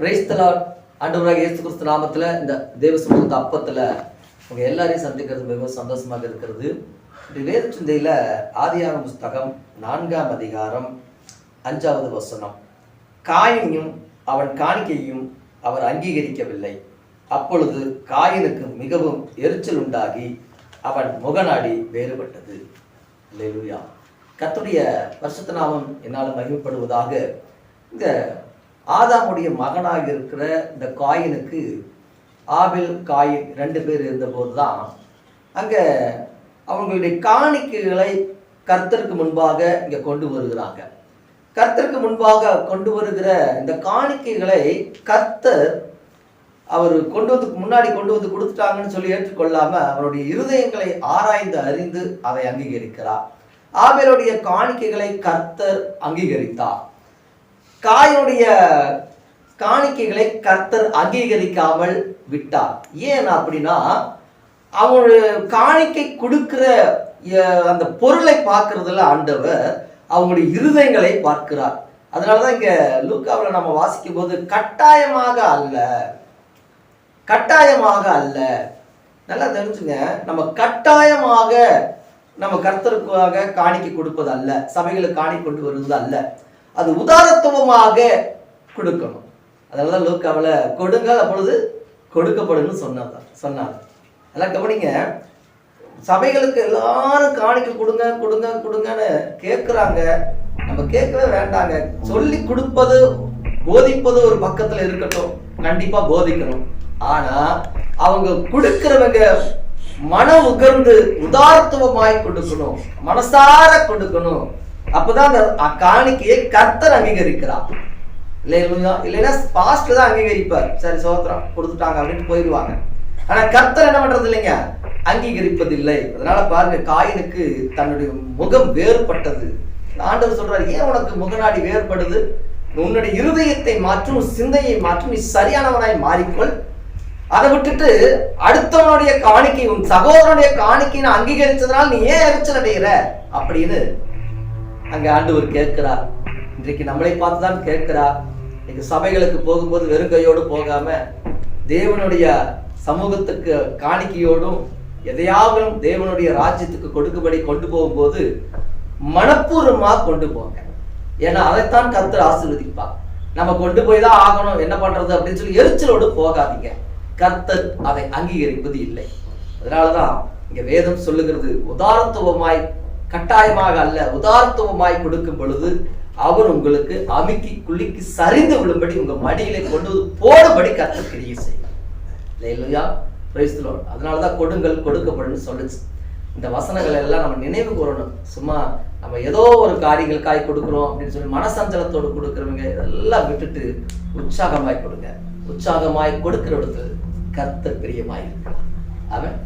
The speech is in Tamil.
பிரைஸ்தலால் ஆண்டவராக இயேசு கிறிஸ்து நாமத்தில் இந்த தேவ சமூகத்து அப்பத்தில் உங்கள் எல்லாரையும் சந்திக்கிறது மிகவும் சந்தோஷமாக இருக்கிறது. இந்த வேத சிந்தையில் ஆதியாகம புஸ்தகம் நான்காம் அதிகாரம் அஞ்சாவது வசனம். காயினையும் அவன் காணிக்கையும் அவர் அங்கீகரிக்கவில்லை. அப்பொழுது காயினுக்கு மிகவும் எரிச்சல் உண்டாகி அவன் முகநாடி வேறுபட்டது. லெலுயா கத்துடைய வருஷத்து நாமம் என்னால் மகிமைப்படுவதாக இந்த ஆதாமுடைய மகனாக இருக்கிற இந்த காயினுக்கு ஆபில் காயின் ரெண்டு பேர் இருந்தபோது தான் அங்கே அவங்களுடைய காணிக்கைகளை கர்த்தருக்கு முன்பாக இங்கே கொண்டு வருகிறாங்க. கர்த்தருக்கு முன்பாக கொண்டு வருகிற இந்த காணிக்கைகளை கர்த்தர் அவர் கொண்டு வந்து முன்னாடி கொண்டு வந்து கொடுத்துட்டாங்கன்னு சொல்லி ஏற்றுக்கொள்ளாமல் அவருடைய இருதயங்களை ஆராய்ந்து அறிந்து அதை அங்கீகரிக்கிறார். ஆபேலுடைய காணிக்கைகளை கர்த்தர் அங்கீகரித்தார். காயுடைய காணிக்கைகளை கர்த்தர் அங்கீகரிக்காமல் விட்டார். ஏன் அப்படின்னா அவங்களுடைய காணிக்கை கொடுக்கிற அந்த பொருளை பார்க்கறதுல ஆண்டவர் அவங்களுடைய இருதயங்களை பார்க்கிறார். அதனாலதான் இங்க லூக்காவில் நம்ம வாசிக்கும் போது கட்டாயமாக அல்ல கட்டாயமாக அல்ல. நல்லா தெரிஞ்சுங்க நம்ம கட்டாயமாக நம்ம கர்த்தருக்காக காணிக்கை கொடுப்பது அல்ல சபைகளுக்கு காணி கொண்டு வருவது அல்ல. அது உதாரத்துவமாக கொடுக்கணும். அதனால தான் லூக்காவில் கொடுங்கள் அப்பொழுது கொடுக்கப்படும்னு சொன்னார் சொன்னார் அதெல்லாம் கவனிங்க. சபைகளுக்கு எல்லாரும் காணிக்க கொடுங்க கொடுங்க கொடுங்கன்னு கேட்குறாங்க நம்ம கேட்கவே வேண்டாங்க. சொல்லி கொடுப்பது போதிப்பது ஒரு பக்கத்தில் இருக்கட்டும். கண்டிப்பாக போதிக்கணும். ஆனால் அவங்க கொடுக்கிறவங்க மன உகர்ந்து உதார்த்துவமாய் கொடுக்கணும். மனசார கொடுக்கணும். அப்பதான் அந்த அ- காணிக்கையை கர்த்தர் அங்கீகரிக்கிறார். இல்லையா? இல்லைன்னா பாஸ்ட்ல தான் அங்கீகரிப்பார். சரி சோத்திரம் கொடுத்துட்டாங்க அப்படின்னு போயிடுவாங்க. ஆனா கர்த்தர் என்ன பண்றது இல்லைங்க? அங்கீகரிப்பதில்லை. அதனால பாருங்க காயினுக்கு தன்னுடைய முகம் வேறுபட்டது. ஆண்டவர் சொல்றாரு ஏன் உனக்கு முகநாடி வேறுபடுது? உன்னுடைய இருதயத்தை மாற்றும் சிந்தையை மாற்றும் நீ சரியானவனாய் மாறிக்கொள். அதை விட்டுட்டு அடுத்தவனுடைய காணிக்கை உன் சகோதரனுடைய காணிக்கையை அங்கீகரிச்சதுனால நீ ஏன் எரிச்சல் அடைகிற அப்படின்னு அங்க ஆண்டவர் கேட்கிறார். இன்றைக்கு நம்மளை பார்த்து தான் கேட்கிறார். இன்னைக்கு சபைகளுக்கு போகும்போது வெறுங்கையோடு போகாம தேவனுடைய சமூகத்துக்கு காணிக்கையோடும் எதையாவது தேவனுடைய ராஜ்யத்துக்கு கொடுக்கும்படி கொண்டு போகும்போது மனப்பூர்வமா கொண்டு போங்க. ஏன்னா அதைத்தான் கர்த்தர் ஆசீர்வதிப்பார். நம்ம கொண்டு போய் தான் ஆகணும் என்ன பண்றது அப்படின்னு சொல்லி எரிச்சலோடு போகாதீங்க. கர்த்தர் அதை அங்கீகரிப்பது இல்லை. அதனாலதான் இங்க வேதம் சொல்லுகிறது உதாரத்துவமாய் கட்டாயமாக அல்ல உதாரத்துவமாய் கொடுக்கும் பொழுது அவர் உங்களுக்கு அமுக்கி குலுக்கி சரிந்து விழும்படி உங்க மடியிலே கொண்டு வந்து போடும்படி கர்த்தர் கிரியை செய்யும் இல்லையா தான் கொடுங்கள் கொடுக்கப்படும் சொல்லுச்சு. இந்த வசனங்கள் எல்லாம் நம்ம நினைவு கூறணும். சும்மா நம்ம ஏதோ ஒரு காரியங்களுக்காய் கொடுக்குறோம் அப்படின்னு சொல்லி மனசஞ்சலத்தோடு கொடுக்குறவங்க இதெல்லாம் விட்டுட்டு உற்சாகமாய் கொடுங்க. உற்சாகமாய் கொடுக்கிற இடத்துல கர்த்தர் பிரியமாய் இருக்கலாம். அவன்